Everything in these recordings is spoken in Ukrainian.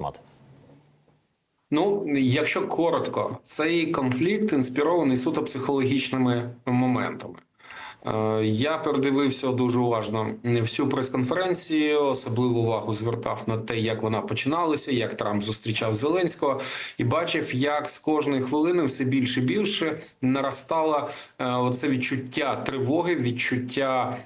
мати? Ну, якщо коротко, цей конфлікт інспірований суто психологічними моментами. Е, Я передивився дуже уважно всю прес-конференцію, особливу увагу звертав на те, як вона починалася, як Трамп зустрічав Зеленського, і бачив, як з кожної хвилини все більше і більше наростало е, оце відчуття тривоги, відчуття.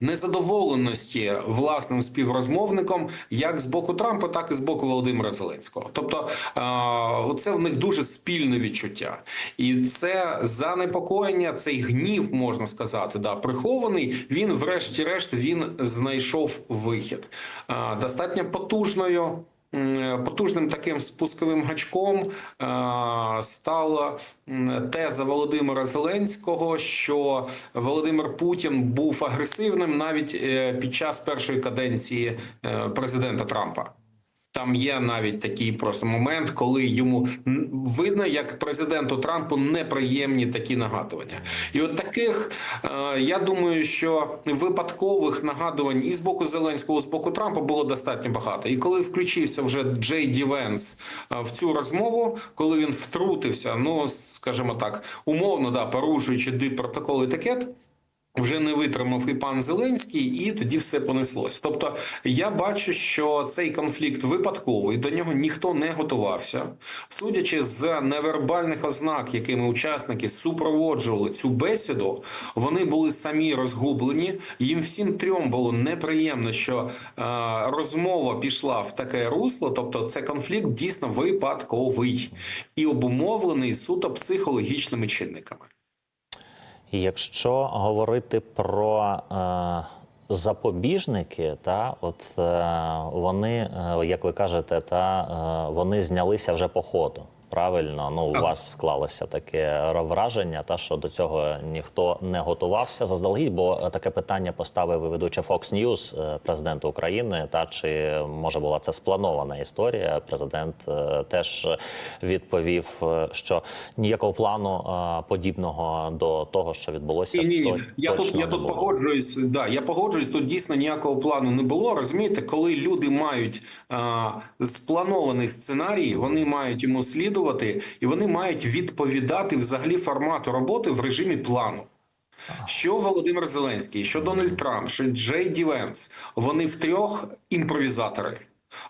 Незадоволеності власним співрозмовником як з боку Трампа, так і з боку Володимира Зеленського. Тобто, е, це в них дуже спільне відчуття, і це занепокоєння, цей гнів можна сказати, да прихований. Він, врешті-решт, він знайшов вихід Е, достатньо потужною. Потужним таким спусковим гачком е, стала теза Володимира Зеленського, що Володимир Путін був агресивним навіть е, під час першої каденції е, президента Трампа. Там є навіть такий просто момент, коли йому видно, як президенту Трампу неприємні такі нагадування. І от таких е, я думаю, що випадкових нагадувань і з боку Зеленського, і з боку Трампа було достатньо багато. І коли включився вже Джей Ді Венс е, в цю розмову, коли він втрутився, ну скажімо так, умовно да порушуючи диппротокол етикет. Вже не витримав і пан Зеленський, і тоді все понеслось. Тобто, я бачу, що цей конфлікт випадковий, до нього ніхто не готувався. Судячи з невербальних ознак, якими учасники супроводжували цю бесіду, вони були самі розгублені. Їм всім трьом було неприємно, що е, розмова пішла в таке русло. Тобто, це конфлікт дійсно випадковий і обумовлений суто психологічними чинниками. Якщо говорити про е, запобіжники, та от е, вони, е, як ви кажете, та вони знялися вже по ходу. Правильно, ну у вас склалося таке враження, та що до цього ніхто не готувався заздалегідь, бо таке питання поставив ведуча Fox News е, президенту України. Та чи може була це спланована історія? Президент е, теж відповів, е, що ніякого плану подібного до того, що відбулося, Ні, ні, Я тут я не тут було. погоджуюсь. Да, я погоджуюсь. Тут дійсно ніякого плану не було. Розумієте, коли люди мають а, спланований сценарій, вони мають йому слідувати, і вони мають відповідати взагалі формату роботи в режимі плану. Що Володимир Зеленський, що Дональд Трамп, що Джей Ді Венс, вони втрьох імпровізатори.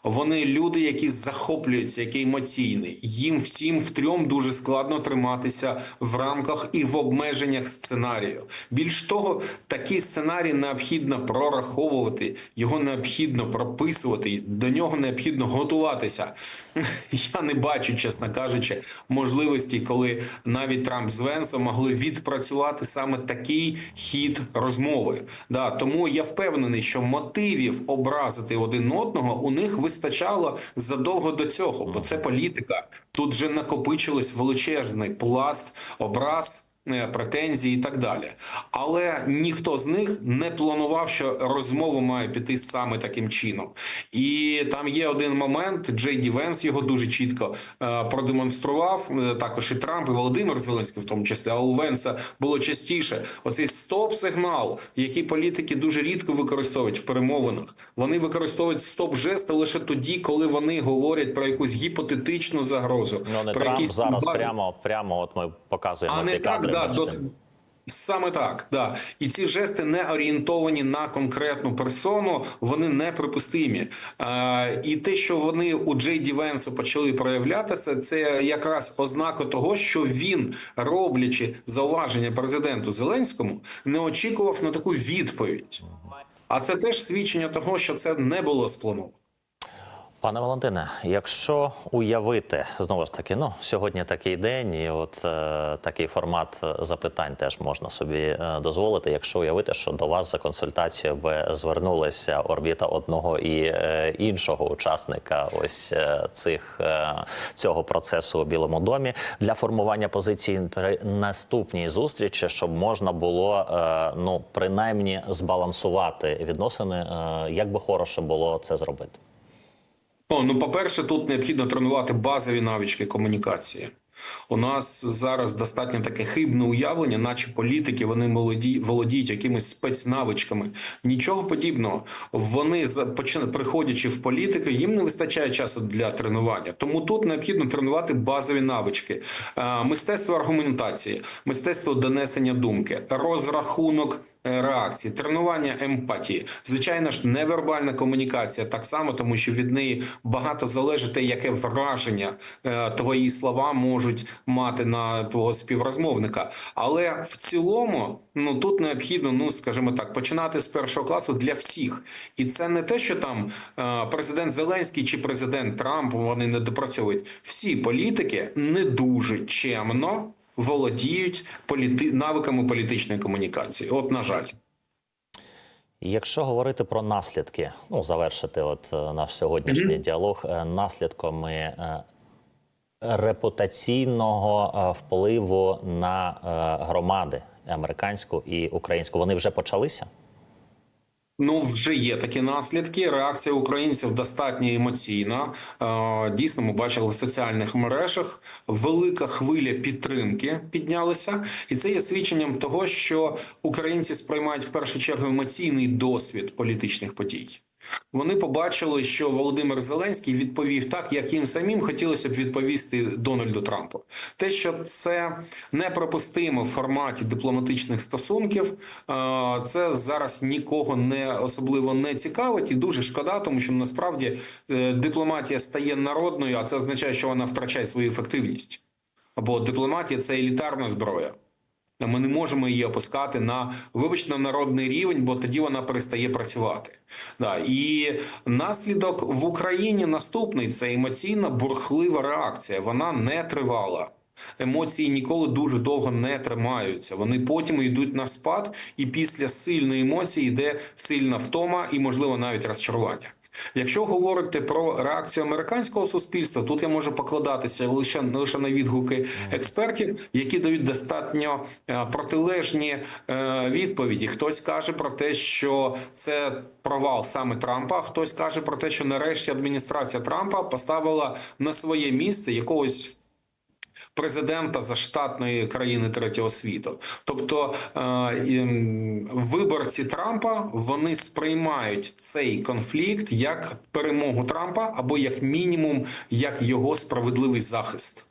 Вони люди, які захоплюються, які емоційні. Їм всім втрьом дуже складно триматися в рамках і в обмеженнях сценарію. Більш того, такий сценарій необхідно прораховувати, його необхідно прописувати, до нього необхідно готуватися. Я не бачу, чесно кажучи, можливості, коли навіть Трамп з Венсом могли відпрацювати саме такий хід розмови. Да, тому я впевнений, що мотивів образити один одного у них вистачало задовго до цього, бо це політика. Тут вже накопичилось величезний пласт образ. Е, Претензії і так далі, але ніхто з них не планував, що розмова має піти саме таким чином. І там є один момент. Джей Ді Венс його дуже чітко е, продемонстрував. е, Також і Трамп, і Володимир Зеленський, в тому числі. А у Венса було частіше оцей стоп-сигнал, який політики дуже рідко використовують в перемовинах. Вони використовують стоп-жести лише тоді, коли вони говорять про якусь гіпотетичну загрозу. Ну не про Трамп якісь зараз базові- прямо прямо. От ми показуємо а ці кадри. Да, дос... саме так, да. І ці жести не орієнтовані на конкретну персону, вони неприпустимі. Е, і те, що вони у Джей Ді Венсу почали проявляти, це, це якраз ознака того, що він, роблячи зауваження президенту Зеленському, не очікував на таку відповідь. А це теж свідчення того, що це не було сплановано. Пане Валентине, якщо уявити знову ж таки, ну сьогодні такий день, і от е, такий формат запитань теж можна собі е, дозволити. Якщо уявити, що до вас за консультацією би звернулася орбіта одного і е, іншого учасника, ось е, цих е, цього процесу у Білому домі для формування позиції при наступній зустрічі, щоб можна було е, ну принаймні збалансувати відносини, е, як би хороше було це зробити. О, ну, по-перше, тут необхідно тренувати базові навички комунікації. У нас зараз достатньо таке хибне уявлення, наче політики вони молоді володіють якимись спецнавичками. Нічого подібного. Вони приходячи в політику, їм не вистачає часу для тренування. Тому тут необхідно тренувати базові навички, Е, мистецтво аргументації, мистецтво донесення думки, розрахунок. Е, Реакції, тренування емпатії, звичайно ж, невербальна комунікація так само, тому що від неї багато залежить, яке враження е, твої слова можуть мати на твого співрозмовника. Але в цілому, ну тут необхідно, ну скажімо так, починати з першого класу для всіх. І це не те, що там е, президент Зеленський чи президент Трамп вони не допрацьовують. Всі політики не дуже чемно володіють політи... навиками політичної комунікації. От, на жаль. Якщо говорити про наслідки, ну завершити, от е, наш сьогоднішній діалог е, наслідками е, репутаційного впливу на громади американську і українську, вони вже почалися. Ну, вже є такі наслідки. Реакція українців достатньо емоційна. Е, Дійсно, ми бачили в соціальних мережах велика хвиля підтримки піднялася, і це є свідченням того, що українці сприймають в першу чергу емоційний досвід політичних подій. Вони побачили, що Володимир Зеленський відповів так, як їм самим хотілося б відповісти Дональду Трампу. Те, що це неприпустимо в форматі дипломатичних стосунків, е, це зараз нікого не особливо не цікавить, і дуже шкода, тому що насправді е, дипломатія стає народною, а це означає, що вона втрачає свою ефективність. Бо дипломатія це елітарна зброя. Ми не можемо її опускати на вибачте на народний рівень, бо тоді вона перестає працювати. Да. І наслідок в Україні наступний це емоційна бурхлива реакція. Вона не тривала. Емоції ніколи дуже довго не тримаються. Вони потім йдуть на спад, і після сильної емоції йде сильна втома і, можливо, навіть розчарування. Якщо говорити про реакцію американського суспільства, тут я можу покладатися лише лише на відгуки експертів, які дають достатньо е, протилежні е, відповіді. Хтось каже про те, що це провал саме Трампа. Хтось каже про те, що нарешті адміністрація Трампа поставила на своє місце якогось президента за штатної країни третього світу. Тобто е, виборці Трампа вони сприймають цей конфлікт як перемогу Трампа або як мінімум як його справедливий захист.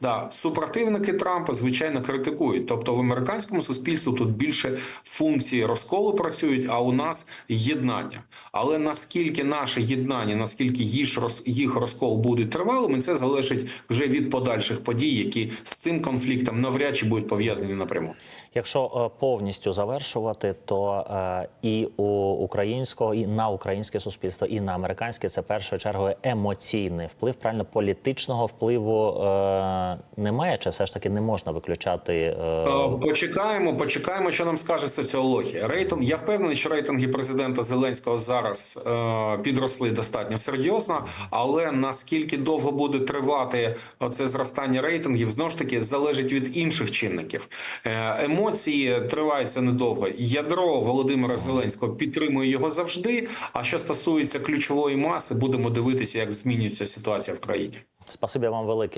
Да, супротивники Трампа звичайно критикують. Тобто в американському суспільстві тут більше функції розколу працюють, а у нас єднання. Але наскільки наше єднання, наскільки їх роз- їх розкол буде тривалим, це залежить вже від подальших подій, які з цим конфліктом навряд чи будуть пов'язані напряму. Якщо е, повністю завершувати, то е, і у українського, і на українське суспільство, і на американське це першою чергою емоційний вплив. Правильно, політичного впливу е, немає, чи все ж таки не можна виключати? Е, Е, Почекаємо, почекаємо, що нам скаже соціологія. Рейтинг. Я впевнений, що рейтинги президента Зеленського зараз е, підросли достатньо серйозно, але наскільки довго буде тривати це зростання рейтингів, знову ж таки залежить від інших чинників. Е, емоції триваються недовго. Ядро Володимира Зеленського підтримує його завжди. А що стосується ключової маси, будемо дивитися, як змінюється ситуація в країні. Спасибі вам велике.